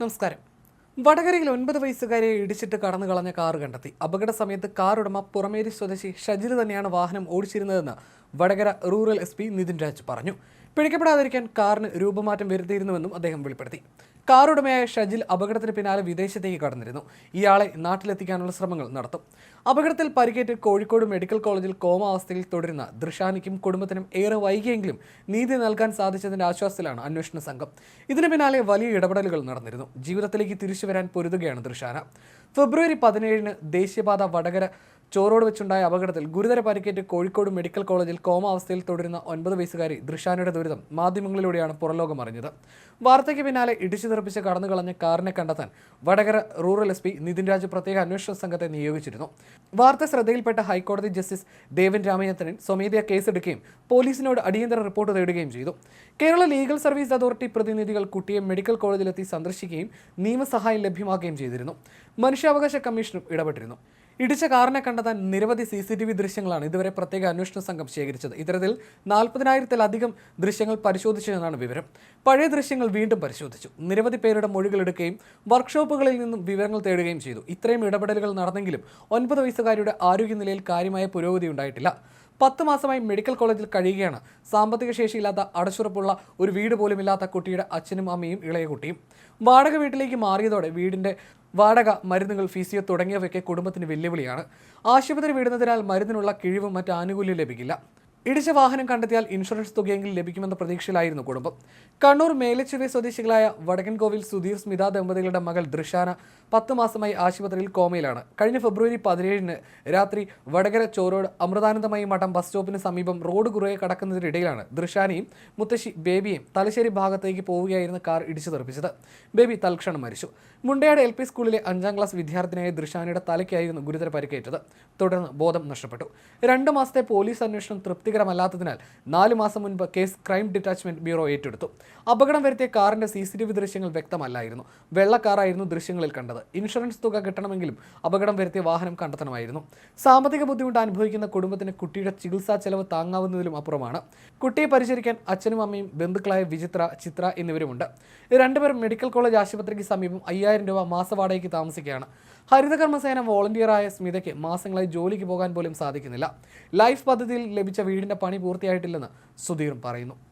നമസ്കാരം. വടകരയിൽ ഒൻപത് വയസ്സുകാരെ ഇടിച്ചിട്ട് കടന്നു കളഞ്ഞ കാർ കണ്ടെത്തി. അപകട സമയത്ത് കാർ ഉടമ പുറമേരി സ്വദേശി ഷജിൽ തന്നെയാണ് വാഹനം ഓടിച്ചിരുന്നതെന്ന് Vadakara rural S P Nithin Raj പറഞ്ഞു. പിടിക്കപ്പെടാതിരിക്കാൻ കാറിന് രൂപമാറ്റം വരുത്തിയിരുന്നുവെന്നും അദ്ദേഹം വെളിപ്പെടുത്തി. കാർ ഉടമയായ ഷജിൽ അപകടത്തിന് പിന്നാലെ വിദേശത്തേക്ക് കടന്നിരുന്നു. ഇയാളെ നാട്ടിലെത്തിക്കാനുള്ള ശ്രമങ്ങൾ നടത്തും. അപകടത്തിൽ പരിക്കേറ്റ് കോഴിക്കോട് മെഡിക്കൽ കോളേജിൽ കോമാവസ്ഥയിൽ തുടരുന്ന ദൃശാനിക്കും കുടുംബത്തിനും ഏറെ വൈകിയെങ്കിലും നീതി നൽകാൻ സാധിച്ചതിന്റെ ആശ്വാസത്തിലാണ് അന്വേഷണ സംഘം. ഇതിന് പിന്നാലെ വലിയ ഇടപെടലുകൾ നടന്നിരുന്നു. ജീവിതത്തിലേക്ക് തിരിച്ചു വരാൻ പൊരുതുകയാണ് ദൃശാന. ഫെബ്രുവരി പതിനേഴിന് ദേശീയപാത വടകര ചോറോട് വെച്ചുണ്ടായ അപകടത്തിൽ ഗുരുതര പരിക്കേറ്റ് കോഴിക്കോട് മെഡിക്കൽ കോളേജിൽ കോമ അവസ്ഥയിൽ തുടരുന്ന ഒൻപത് വയസ്സുകാരി ദൃശാനയുടെ ദുരിതം മാധ്യമങ്ങളിലൂടെയാണ് പുറലോകം അറിഞ്ഞത്. വാർത്തയ്ക്ക് പിന്നാലെ ഇടിച്ചു തെറിപ്പിച്ച് കടന്നു കളഞ്ഞ കാറിനെ കണ്ടെത്താൻ Vadakara rural S P Nithin Raj പ്രത്യേക അന്വേഷണ സംഘത്തെ നിയോഗിച്ചിരുന്നു. വാർത്ത ശ്രദ്ധയിൽപ്പെട്ട ഹൈക്കോടതി ജസ്റ്റിസ് ദേവൻ രാമചന്ദ്രൻ സ്വമേധയാ കേസെടുക്കുകയും പോലീസിനോട് അടിയന്തര റിപ്പോർട്ട് തേടുകയും ചെയ്തു. കേരള ലീഗൽ സർവീസ് അതോറിറ്റി പ്രതിനിധികൾ കുട്ടിയെ മെഡിക്കൽ കോളേജിലെത്തി സന്ദർശിക്കുകയും നിയമസഹായം ലഭ്യമാക്കുകയും ചെയ്തിരുന്നു. മനുഷ്യാവകാശ കമ്മീഷനും ഇടപെട്ടിരുന്നു. ഇടിച്ച കാറിനെ കണ്ടെത്താൻ നിരവധി സി സി ടി വി ദൃശ്യങ്ങളാണ് ഇതുവരെ പ്രത്യേക അന്വേഷണ സംഘം ശേഖരിച്ചത്. ഇത്തരത്തിൽ നാൽപ്പതിനായിരത്തിലധികം ദൃശ്യങ്ങൾ പരിശോധിച്ചതെന്നാണ് വിവരം. പഴയ ദൃശ്യങ്ങൾ വീണ്ടും പരിശോധിച്ചു. നിരവധി പേരുടെ മൊഴികൾ എടുക്കുകയും വർക്ക്ഷോപ്പുകളിൽ നിന്നും വിവരങ്ങൾ തേടുകയും ചെയ്തു. ഇത്രയും ഇടപെടലുകൾ നടന്നെങ്കിലും ഒൻപത് വയസ്സുകാരിയുടെ ആരോഗ്യനിലയിൽ കാര്യമായ പുരോഗതി ഉണ്ടായിട്ടില്ല. പത്ത് മാസമായി മെഡിക്കൽ കോളേജിൽ കഴിയുകയാണ്. സാമ്പത്തിക ശേഷിയില്ലാത്ത അടച്ചുറപ്പുള്ള ഒരു വീട് പോലും ഇല്ലാത്ത കുട്ടിയുടെ അച്ഛനും അമ്മയും ഇളയ കുട്ടിയും. വാടക വീട്ടിലേക്ക് മാറിയതോടെ വീടിന്റെ വാടക മരുന്നുകൾ ഫീസിയോ തുടങ്ങിയവയൊക്കെ കുടുംബത്തിന് വെല്ലുവിളിയാണ്. ആശുപത്രി വിടുന്നതിനാൽ മരുന്നിനുള്ള കിഴിവും മറ്റ് ആനുകൂല്യം ലഭിക്കില്ല. ഇടിച്ച വാഹനം കണ്ടെത്തിയാൽ ഇൻഷുറൻസ് തുകയെങ്കിലും ലഭിക്കുമെന്ന പ്രതീക്ഷയിലായിരുന്നു കുടുംബം. കണ്ണൂർ മേലച്ചുവെ സ്വദേശികളായ വടക്കൻകോവിൽ സുധീർ സ്മിത ദമ്പതികളുടെ മകൾ ദൃശാന പത്ത് മാസമായി ആശുപത്രിയിൽ കോമയിലാണ്. കഴിഞ്ഞ ഫെബ്രുവരി പതിനേഴിന് രാത്രി വടകര ചോറോട് അമൃതാനന്ദമയി മഠം ബസ് സ്റ്റോപ്പിന് സമീപം റോഡ് കുറയെ കടക്കുന്നതിനിടയിലാണ് ദൃശാനയും മുത്തശ്ശി ബേബിയും തലശ്ശേരി ഭാഗത്തേക്ക് പോവുകയായിരുന്ന കാർ ഇടിച്ചു തെറിപ്പിച്ചത്. ബേബി തൽക്ഷണം മരിച്ചു. മുണ്ടയാട് എൽ പി സ്കൂളിലെ അഞ്ചാം ക്ലാസ് വിദ്യാർത്ഥിനിയായ ദൃശാനയുടെ തലയ്ക്കായിരുന്നു ഗുരുതര പരിക്കേറ്റത്. തുടർന്ന് ബോധം നഷ്ടപ്പെട്ടു. രണ്ട് മാസത്തെ പോലീസ് അന്വേഷണം തൃപ്തികരമല്ലാത്തതിനാൽ നാല് മാസം മുൻപ് കേസ് ക്രൈം ഡിറ്റാച്ച്മെന്റ് ബ്യൂറോ ഏറ്റെടുത്തു. അപകടം വരുത്തിയ കാറിന്റെ സി സി ടി വി ദൃശ്യങ്ങൾ വ്യക്തമല്ലായിരുന്നു. വെള്ളക്കാറായിരുന്നു ദൃശ്യങ്ങളിൽ കണ്ടത്. ഇൻഷുറൻസ് തുക കിട്ടണമെങ്കിലും അപകടം വരുത്തിയ വാഹനം കണ്ടെത്തണമായിരുന്നു. സാമ്പത്തിക ബുദ്ധിമുട്ട് അനുഭവിക്കുന്ന കുടുംബത്തിന് കുട്ടിയുടെ ചികിത്സാ ചെലവ് താങ്ങാവുന്നതിലും അപ്പുറമാണ്. കുട്ടിയെ പരിചരിക്കാൻ അച്ഛനും അമ്മയും ബന്ധുക്കളായ വിചിത്ര ചിത്ര എന്നിവരുമുണ്ട്. രണ്ടുപേരും മെഡിക്കൽ കോളേജ് ആശുപത്രിക്ക് സമീപം അയ്യായിരം രൂപ മാസവാടകയ്ക്ക് താമസിക്കുകയാണ്. ഹരിതകർമ്മസേന വോളണ്ടിയറായ സ്മിതയ്ക്ക് മാസങ്ങളായി ജോലിക്ക് പോകാൻ പോലും സാധിക്കുന്നില്ല. ലൈഫ് പദ്ധതിയിൽ ലഭിച്ച വീടിന്റെ പണി പൂർത്തിയായിട്ടില്ലെന്ന് സുധീറും പറയുന്നു